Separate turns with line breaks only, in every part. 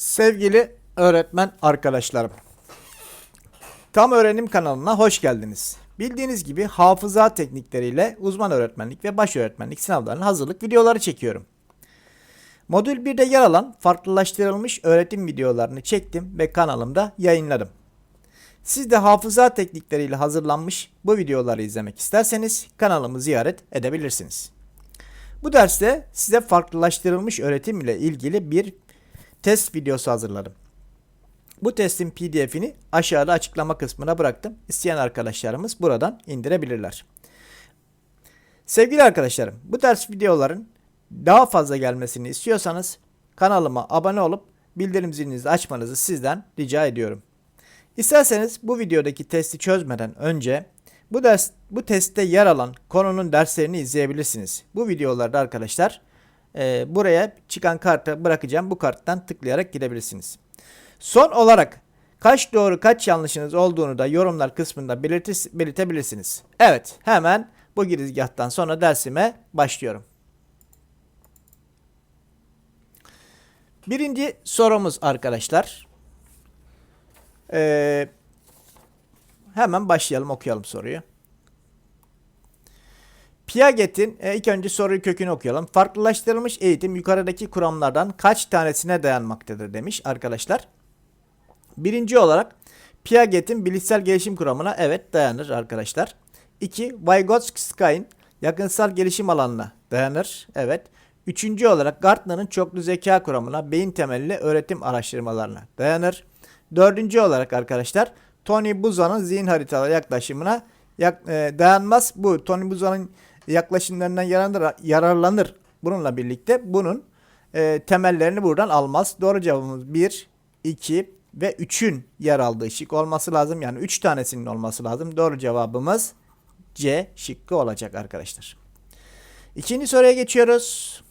Sevgili öğretmen arkadaşlarım. Tam Öğrenim kanalına hoş geldiniz. Bildiğiniz gibi hafıza teknikleriyle uzman öğretmenlik ve baş öğretmenlik sınavlarının hazırlık videoları çekiyorum. Modül 1'de yer alan farklılaştırılmış öğretim videolarını çektim ve kanalımda yayınladım. Siz de hafıza teknikleriyle hazırlanmış bu videoları izlemek isterseniz kanalımı ziyaret edebilirsiniz. Bu derste size farklılaştırılmış öğretim ile ilgili bir test videosu hazırladım. Bu testin pdf'ini aşağıda açıklama kısmına bıraktım. İsteyen arkadaşlarımız buradan indirebilirler. Sevgili arkadaşlarım, bu ders videoların daha fazla gelmesini istiyorsanız kanalıma abone olup bildirim zilinizi açmanızı sizden rica ediyorum. İsterseniz bu videodaki testi çözmeden önce bu ders bu testte yer alan konunun derslerini izleyebilirsiniz. Bu videolarda arkadaşlar e, buraya çıkan kartı bırakacağım. Bu karttan tıklayarak gidebilirsiniz. Son olarak kaç doğru kaç yanlışınız olduğunu da yorumlar kısmında belirtir, belirtebilirsiniz. Evet hemen bu girizgahtan sonra dersime başlıyorum. Birinci sorumuz arkadaşlar. Ee, hemen başlayalım okuyalım soruyu. Piaget'in e, ilk önce soruyu kökünü okuyalım. Farklılaştırılmış eğitim yukarıdaki kuramlardan kaç tanesine dayanmaktadır demiş arkadaşlar. Birinci olarak Piaget'in bilişsel gelişim kuramına evet dayanır arkadaşlar. 2. Vygotsky'in yakınsal gelişim alanına dayanır. Evet. Üçüncü olarak Gartner'ın çoklu zeka kuramına beyin temelli öğretim araştırmalarına dayanır. Dördüncü olarak arkadaşlar Tony Buzan'ın zihin haritaları yaklaşımına yak, e, dayanmaz. Bu Tony Buzan'ın yaklaşımlarından yararlanır, yararlanır. Bununla birlikte bunun e, temellerini buradan almaz. Doğru cevabımız 1, 2 ve 3'ün yer aldığı şık olması lazım. Yani 3 tanesinin olması lazım. Doğru cevabımız C şıkkı olacak arkadaşlar. İkinci soruya geçiyoruz.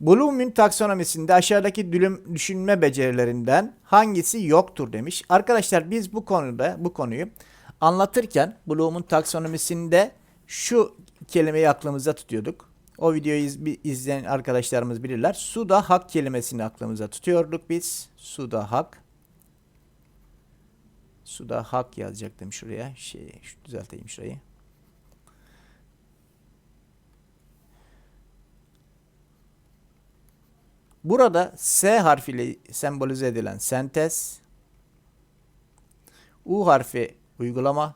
Bloom'un taksonomisinde aşağıdaki dülüm düşünme becerilerinden hangisi yoktur demiş. Arkadaşlar biz bu konuda bu konuyu anlatırken Bloom'un taksonomisinde şu kelimeyi aklımızda tutuyorduk. O videoyu iz, izleyen arkadaşlarımız bilirler. Suda hak kelimesini aklımıza tutuyorduk biz. Suda hak. Suda hak yazacaktım şuraya. Şey, şu düzelteyim şurayı. Burada S harfiyle sembolize edilen sentez, U harfi uygulama,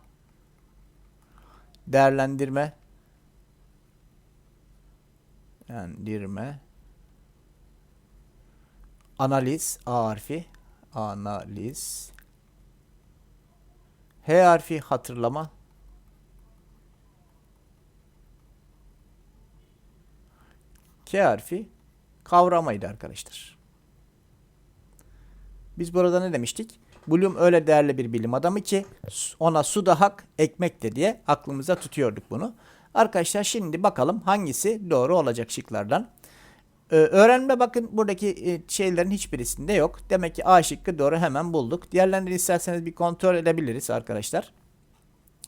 değerlendirme, değerlendirme, analiz, A harfi, analiz, H harfi hatırlama, K harfi kavramaydı arkadaşlar. Biz burada ne demiştik? Bloom öyle değerli bir bilim adamı ki ona su da hak, ekmek de diye aklımıza tutuyorduk bunu. Arkadaşlar şimdi bakalım hangisi doğru olacak şıklardan. Ee, öğrenme bakın buradaki e, şeylerin hiçbirisinde yok. Demek ki A şıkkı doğru hemen bulduk. Diğerlerini isterseniz bir kontrol edebiliriz arkadaşlar.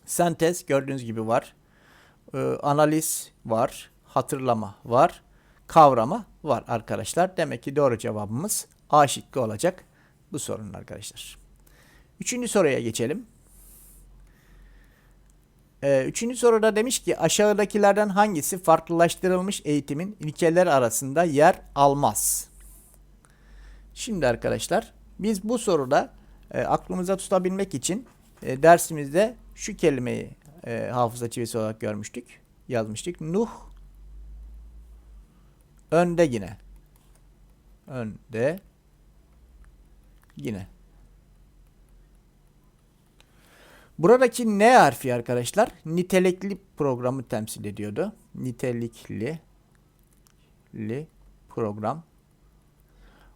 Sentez gördüğünüz gibi var. Ee, analiz var. Hatırlama var. Kavrama var arkadaşlar. Demek ki doğru cevabımız A şıkkı olacak bu sorunun arkadaşlar. Üçüncü soruya geçelim. Ee, üçüncü soruda demiş ki aşağıdakilerden hangisi farklılaştırılmış eğitimin ilkeleri arasında yer almaz? Şimdi arkadaşlar biz bu soruda e, aklımıza tutabilmek için e, dersimizde şu kelimeyi e, hafıza çivisi olarak görmüştük. Yazmıştık. Nuh önde yine. Önde yine. Buradaki N harfi arkadaşlar nitelikli programı temsil ediyordu. Nitelikli li program.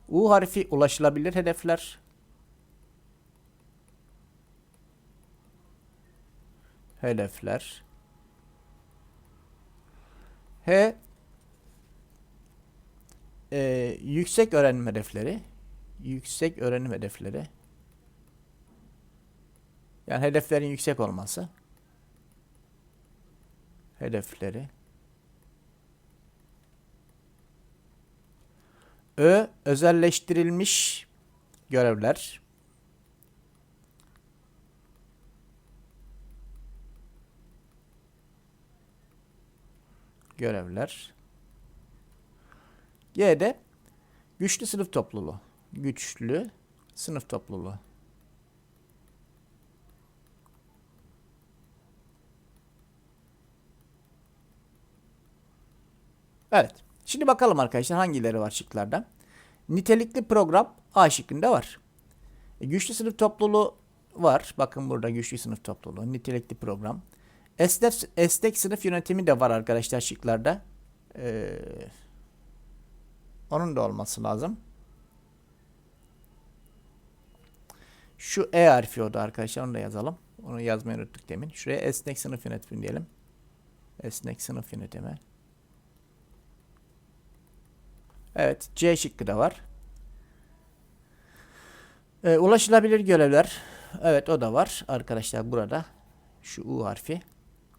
U harfi ulaşılabilir hedefler. Hedefler. H e, yüksek öğrenim hedefleri. Yüksek öğrenim hedefleri. Yani hedeflerin yüksek olması. Hedefleri. Ö özelleştirilmiş görevler. Görevler. G'de güçlü sınıf topluluğu. Güçlü sınıf topluluğu. Evet. Şimdi bakalım arkadaşlar hangileri var şıklarda. Nitelikli program A şıkkında var. E, güçlü sınıf topluluğu var. Bakın burada güçlü sınıf topluluğu, nitelikli program. Esnek, esnek sınıf yönetimi de var arkadaşlar şıklarda. Ee, onun da olması lazım. Şu E harfi o da arkadaşlar onu da yazalım. Onu yazmayı unuttuk demin. Şuraya esnek sınıf yönetimi diyelim. Esnek sınıf yönetimi. Evet C şıkkı da var. Ee, ulaşılabilir görevler. Evet o da var arkadaşlar burada. Şu U harfi.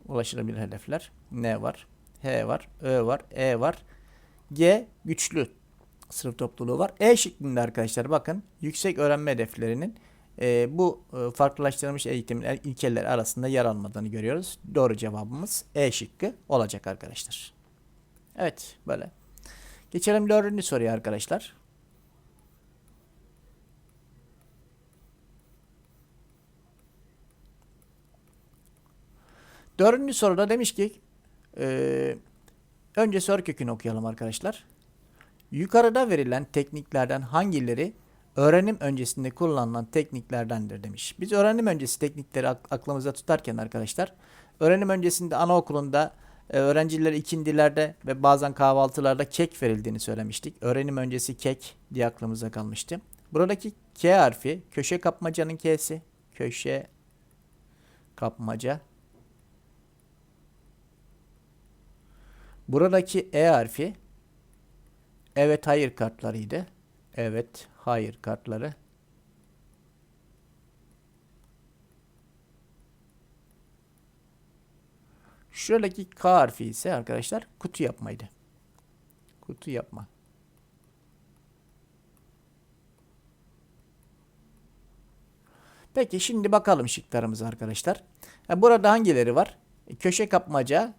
Ulaşılabilir hedefler. N var. H var. Ö var. E var. G güçlü sınıf topluluğu var. E şeklinde arkadaşlar bakın yüksek öğrenme hedeflerinin e, bu e, farklılaştırılmış eğitimin ilkeler arasında yer almadığını görüyoruz. Doğru cevabımız E şıkkı olacak arkadaşlar. Evet böyle. Geçelim dördüncü soruya arkadaşlar. Dördüncü soruda demiş ki e, önce soru kökünü okuyalım arkadaşlar. Yukarıda verilen tekniklerden hangileri öğrenim öncesinde kullanılan tekniklerdendir demiş. Biz öğrenim öncesi teknikleri aklımıza tutarken arkadaşlar öğrenim öncesinde anaokulunda e, öğrencilere ikindilerde ve bazen kahvaltılarda kek verildiğini söylemiştik. Öğrenim öncesi kek diye aklımıza kalmıştı. Buradaki K harfi köşe kapmacanın K'si. Köşe kapmaca. Buradaki E harfi evet hayır kartlarıydı. Evet hayır kartları. Şuradaki K harfi ise arkadaşlar kutu yapmaydı. Kutu yapma. Peki şimdi bakalım şıklarımıza arkadaşlar. Burada hangileri var? Köşe kapmaca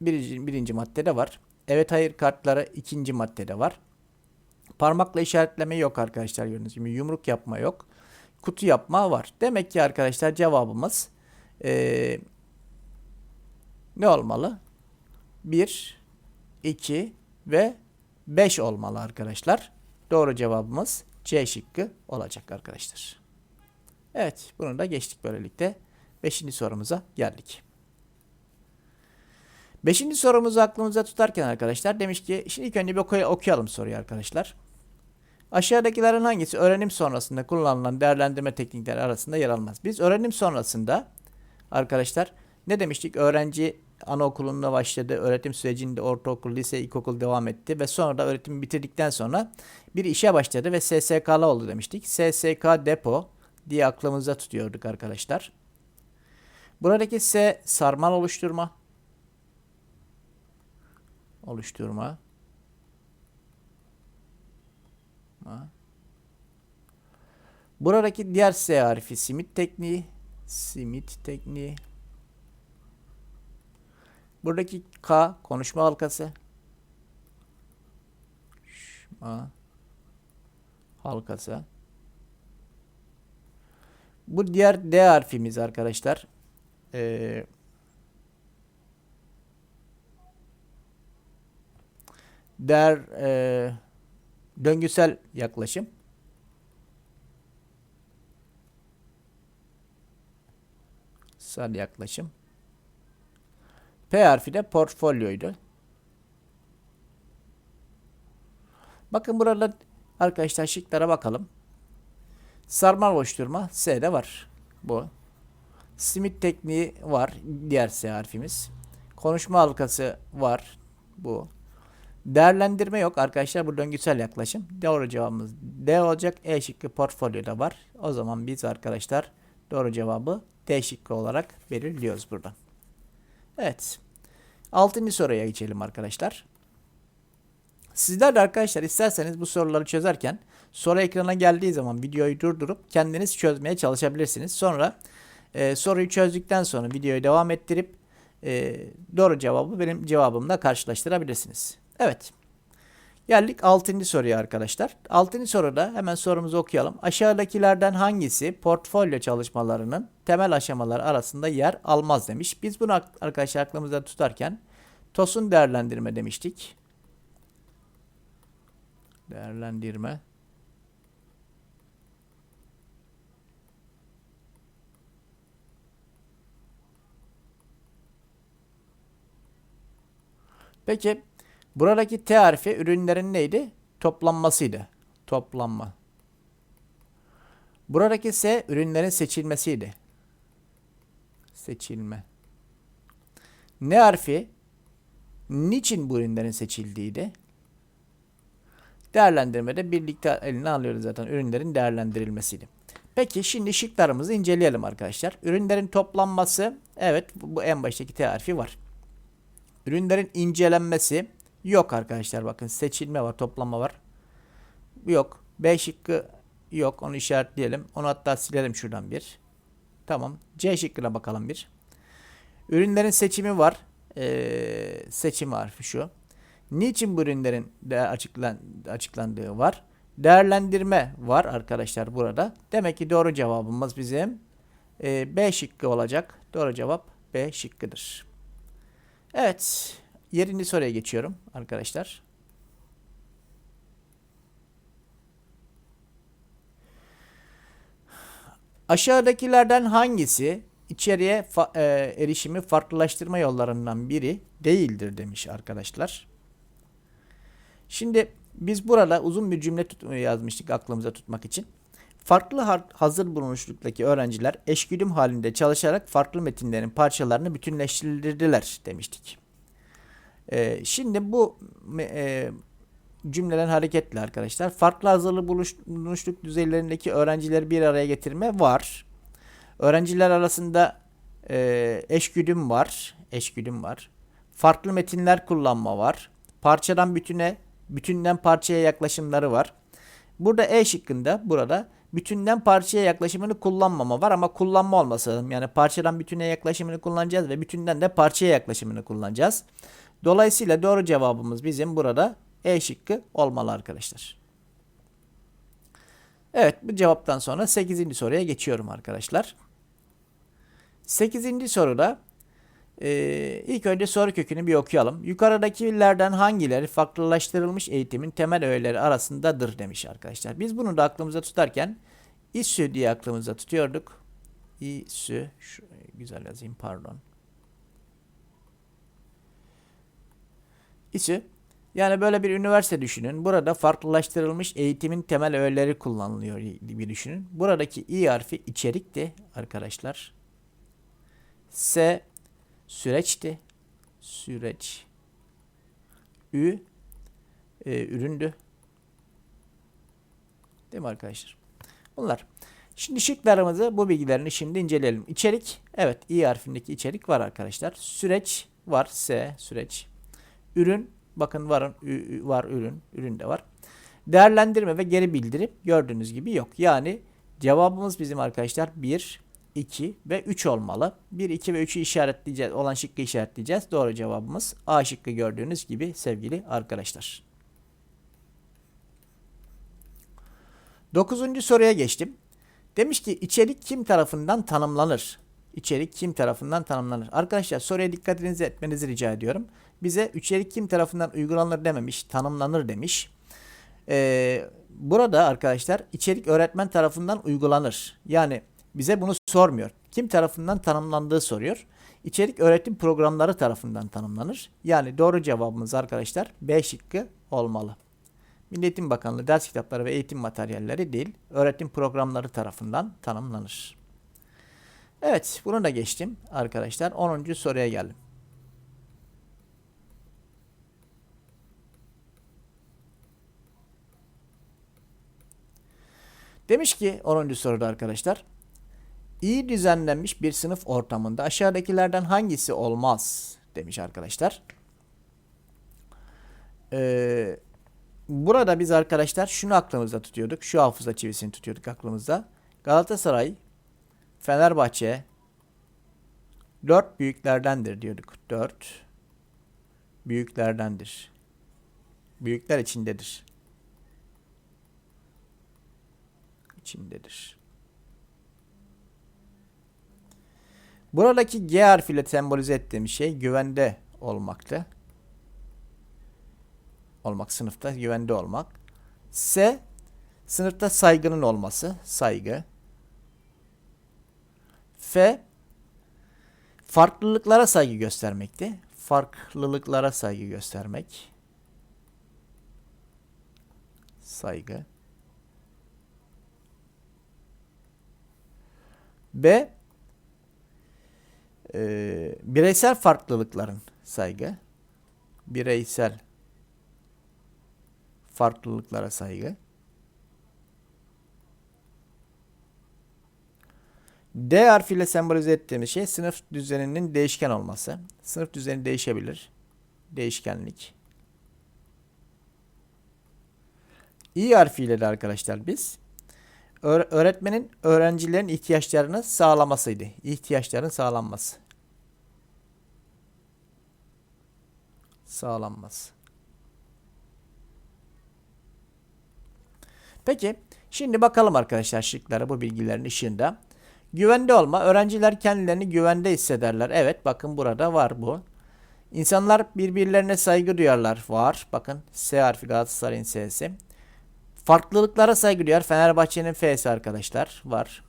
birinci, birinci maddede var. Evet hayır kartları ikinci maddede var. Parmakla işaretleme yok arkadaşlar gördüğünüz gibi. Yumruk yapma yok. Kutu yapma var. Demek ki arkadaşlar cevabımız ee, ne olmalı? 1, 2 ve 5 olmalı arkadaşlar. Doğru cevabımız C şıkkı olacak arkadaşlar. Evet bunu da geçtik böylelikle. Beşinci sorumuza geldik. Beşinci sorumuzu aklımıza tutarken arkadaşlar demiş ki şimdi ilk önce bir oku okuyalım soruyu arkadaşlar. Aşağıdakilerin hangisi öğrenim sonrasında kullanılan değerlendirme teknikleri arasında yer almaz? Biz öğrenim sonrasında arkadaşlar ne demiştik? Öğrenci anaokulunda başladı. Öğretim sürecinde ortaokul, lise, ilkokul devam etti ve sonra da öğretimi bitirdikten sonra bir işe başladı ve SSK'lı oldu demiştik. SSK depo diye aklımızda tutuyorduk arkadaşlar. Buradaki S sarmal oluşturma. Oluşturma. Buradaki diğer S harfi simit tekniği. Simit tekniği. Buradaki K konuşma halkası. Konuşma halkası. Bu diğer D harfimiz arkadaşlar. Ee, der e, döngüsel yaklaşım. Sal yaklaşım. P harfi de portfolyoydu. Bakın burada arkadaşlar şıklara bakalım. Sarmal oluşturma S'de var. Bu. Smith tekniği var. Diğer S harfimiz. Konuşma halkası var. Bu. Değerlendirme yok arkadaşlar. Bu döngüsel yaklaşım. Doğru cevabımız D olacak. E şıkkı portfolyoda var. O zaman biz arkadaşlar doğru cevabı D şıkkı olarak belirliyoruz burada. Evet. Altıncı soruya geçelim arkadaşlar. Sizler de arkadaşlar isterseniz bu soruları çözerken soru ekrana geldiği zaman videoyu durdurup kendiniz çözmeye çalışabilirsiniz. Sonra e, soruyu çözdükten sonra videoyu devam ettirip e, doğru cevabı benim cevabımla karşılaştırabilirsiniz. Evet. Geldik 6. soruya arkadaşlar. 6. soruda hemen sorumuzu okuyalım. Aşağıdakilerden hangisi portfolyo çalışmalarının temel aşamaları arasında yer almaz demiş. Biz bunu arkadaşlar aklımızda tutarken TOS'un değerlendirme demiştik. Değerlendirme. Peki buradaki T harfi ürünlerin neydi? Toplanmasıydı. Toplanma. Buradaki S ürünlerin seçilmesiydi. Seçilme. N harfi niçin bu ürünlerin seçildiğiydi? Değerlendirmede birlikte eline alıyoruz zaten ürünlerin değerlendirilmesiydi. Peki şimdi şıklarımızı inceleyelim arkadaşlar. Ürünlerin toplanması evet bu en baştaki T harfi var. Ürünlerin incelenmesi yok arkadaşlar bakın seçilme var toplama var. Yok. B şıkkı yok onu işaretleyelim. Onu hatta silelim şuradan bir. Tamam. C şıkkına bakalım bir. Ürünlerin seçimi var. Ee, seçim harfi şu. Niçin bu ürünlerin de açıklan, açıklandığı var. Değerlendirme var arkadaşlar burada. Demek ki doğru cevabımız bizim e, B şıkkı olacak. Doğru cevap B şıkkıdır. Evet. Yerinci soruya geçiyorum arkadaşlar. Aşağıdakilerden hangisi içeriye fa- e, erişimi farklılaştırma yollarından biri değildir demiş arkadaşlar. Şimdi biz burada uzun bir cümle yazmıştık aklımıza tutmak için. Farklı hazır bulunuşluktaki öğrenciler eşgüdüm halinde çalışarak farklı metinlerin parçalarını bütünleştirdiler demiştik. Ee, şimdi bu e, cümleden hareketle arkadaşlar farklı hazırlı bulunuşluk düzeylerindeki öğrencileri bir araya getirme var. Öğrenciler arasında e, eşgüdüm var. Eşgüdüm var. Farklı metinler kullanma var. Parçadan bütüne, bütünden parçaya yaklaşımları var. Burada E şıkkında burada bütünden parçaya yaklaşımını kullanmama var ama kullanma olması lazım. Yani parçadan bütüne yaklaşımını kullanacağız ve bütünden de parçaya yaklaşımını kullanacağız. Dolayısıyla doğru cevabımız bizim burada E şıkkı olmalı arkadaşlar. Evet bu cevaptan sonra 8. soruya geçiyorum arkadaşlar. 8. soruda e, ilk önce soru kökünü bir okuyalım. Yukarıdakilerden hangileri farklılaştırılmış eğitimin temel öğeleri arasındadır demiş arkadaşlar. Biz bunu da aklımıza tutarken İSÜ diye aklımıza tutuyorduk. İSÜ, şu, güzel yazayım pardon. İSÜ yani böyle bir üniversite düşünün. Burada farklılaştırılmış eğitimin temel öğeleri kullanılıyor gibi düşünün. Buradaki i harfi içerikti arkadaşlar. S süreçti. Süreç. Ü e, üründü. Değil mi arkadaşlar? Bunlar. Şimdi şıklarımızı bu bilgilerini şimdi inceleyelim. İçerik. Evet i harfindeki içerik var arkadaşlar. Süreç var. S süreç. Ürün. Bakın var, var ürün. Ürün de var. Değerlendirme ve geri bildirip gördüğünüz gibi yok. Yani cevabımız bizim arkadaşlar 1, 2 ve 3 olmalı. 1, 2 ve 3'ü işaretleyeceğiz. Olan şıkkı işaretleyeceğiz. Doğru cevabımız A şıkkı gördüğünüz gibi sevgili arkadaşlar. Dokuzuncu soruya geçtim. Demiş ki içerik kim tarafından tanımlanır? İçerik kim tarafından tanımlanır? Arkadaşlar soruya dikkatinizi etmenizi rica ediyorum. Bize içerik kim tarafından uygulanır dememiş, tanımlanır demiş. Ee, burada arkadaşlar içerik öğretmen tarafından uygulanır. Yani bize bunu sormuyor. Kim tarafından tanımlandığı soruyor. İçerik öğretim programları tarafından tanımlanır. Yani doğru cevabımız arkadaşlar B şıkkı olmalı. Milli Eğitim Bakanlığı ders kitapları ve eğitim materyalleri değil, öğretim programları tarafından tanımlanır. Evet, bunu da geçtim arkadaşlar. 10. soruya geldim. Demiş ki 10. soruda arkadaşlar. İyi düzenlenmiş bir sınıf ortamında aşağıdakilerden hangisi olmaz demiş arkadaşlar. Ee, burada biz arkadaşlar şunu aklımızda tutuyorduk. Şu hafıza çivisini tutuyorduk aklımızda. Galatasaray, Fenerbahçe dört büyüklerdendir diyorduk. Dört büyüklerdendir. Büyükler içindedir. İçindedir. Buradaki G harfiyle sembolize ettiğim şey güvende olmaktı. Olmak sınıfta güvende olmak. S sınıfta saygının olması, saygı. F farklılıklara saygı göstermekti. Farklılıklara saygı göstermek. Saygı. B e, bireysel farklılıkların saygı. Bireysel farklılıklara saygı. D harfiyle sembolize ettiğimiz şey sınıf düzeninin değişken olması. Sınıf düzeni değişebilir. Değişkenlik. İ harfiyle de arkadaşlar biz öğretmenin öğrencilerin ihtiyaçlarını sağlamasıydı. İhtiyaçların sağlanması. Sağlanması. Peki şimdi bakalım arkadaşlar şıklara bu bilgilerin ışığında. Güvende olma. Öğrenciler kendilerini güvende hissederler. Evet bakın burada var bu. İnsanlar birbirlerine saygı duyarlar. Var. Bakın S harfi Galatasaray'ın S'si. Farklılıklara saygı duyar. Fenerbahçe'nin F'si arkadaşlar. Var.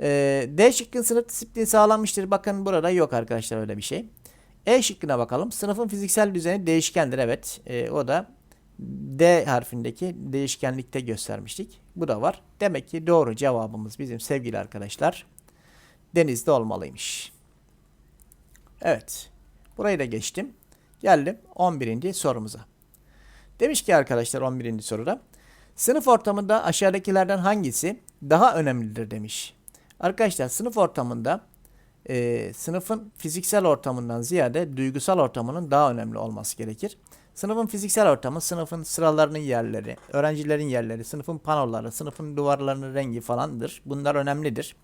Ee, D şıkkın sınıf disiplini sağlanmıştır. Bakın burada yok arkadaşlar öyle bir şey. E şıkkına bakalım. Sınıfın fiziksel düzeni değişkendir. Evet. Ee, o da D harfindeki değişkenlikte göstermiştik. Bu da var. Demek ki doğru cevabımız bizim sevgili arkadaşlar denizde olmalıymış. Evet. Burayı da geçtim. Geldim 11. sorumuza. Demiş ki arkadaşlar 11. soruda sınıf ortamında aşağıdakilerden hangisi daha önemlidir demiş. Arkadaşlar sınıf ortamında e, sınıfın fiziksel ortamından ziyade duygusal ortamının daha önemli olması gerekir. Sınıfın fiziksel ortamı, sınıfın sıralarının yerleri, öğrencilerin yerleri, sınıfın panoları, sınıfın duvarlarının rengi falandır. Bunlar önemlidir.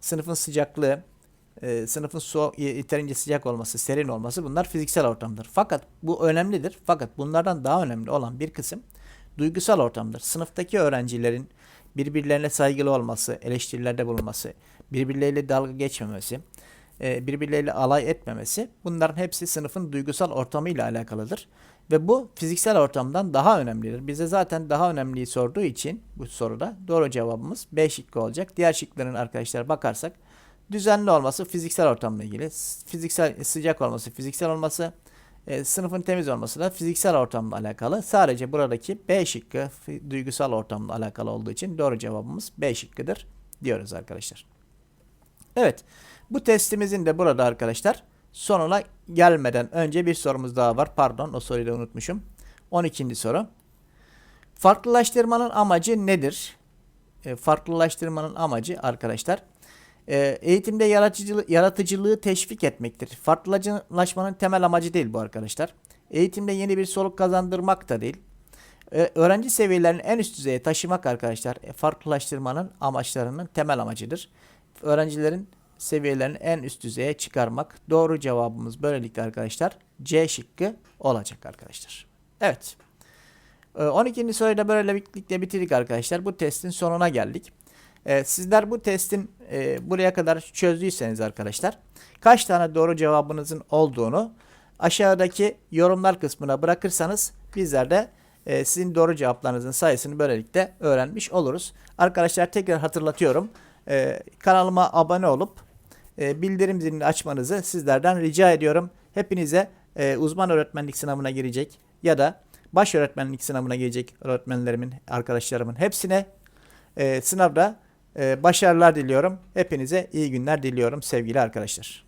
Sınıfın sıcaklığı, e, sınıfın su yeterince sıcak olması, serin olması bunlar fiziksel ortamdır. Fakat bu önemlidir. Fakat bunlardan daha önemli olan bir kısım duygusal ortamdır. Sınıftaki öğrencilerin birbirlerine saygılı olması, eleştirilerde bulunması, birbirleriyle dalga geçmemesi, e, birbirleriyle alay etmemesi bunların hepsi sınıfın duygusal ortamıyla alakalıdır. Ve bu fiziksel ortamdan daha önemlidir. Bize zaten daha önemliyi sorduğu için bu soruda doğru cevabımız B şıkkı olacak. Diğer şıkların arkadaşlar bakarsak düzenli olması fiziksel ortamla ilgili. Fiziksel sıcak olması, fiziksel olması, e, sınıfın temiz olması da fiziksel ortamla alakalı. Sadece buradaki B şıkkı duygusal ortamla alakalı olduğu için doğru cevabımız B şıkkıdır diyoruz arkadaşlar. Evet. Bu testimizin de burada arkadaşlar sonuna gelmeden önce bir sorumuz daha var. Pardon o soruyu da unutmuşum. 12. soru. Farklılaştırmanın amacı nedir? E, farklılaştırmanın amacı arkadaşlar e, eğitimde yaratıcılığı, yaratıcılığı teşvik etmektir. Farklılaşmanın temel amacı değil bu arkadaşlar. Eğitimde yeni bir soluk kazandırmak da değil. E, öğrenci seviyelerini en üst düzeye taşımak arkadaşlar e, farklılaştırmanın amaçlarının temel amacıdır. Öğrencilerin seviyelerini en üst düzeye çıkarmak. Doğru cevabımız böylelikle arkadaşlar C şıkkı olacak arkadaşlar. Evet. 12. Ee, soruyu da böylelikle bitirdik arkadaşlar. Bu testin sonuna geldik. Ee, sizler bu testin e, buraya kadar çözdüyseniz arkadaşlar kaç tane doğru cevabınızın olduğunu aşağıdaki yorumlar kısmına bırakırsanız bizler de e, sizin doğru cevaplarınızın sayısını böylelikle öğrenmiş oluruz. Arkadaşlar tekrar hatırlatıyorum. E, kanalıma abone olup e, bildirim zilini açmanızı sizlerden rica ediyorum. Hepinize e, uzman öğretmenlik sınavına girecek ya da baş öğretmenlik sınavına girecek öğretmenlerimin, arkadaşlarımın hepsine e, sınavda başarılar diliyorum. Hepinize iyi günler diliyorum sevgili arkadaşlar.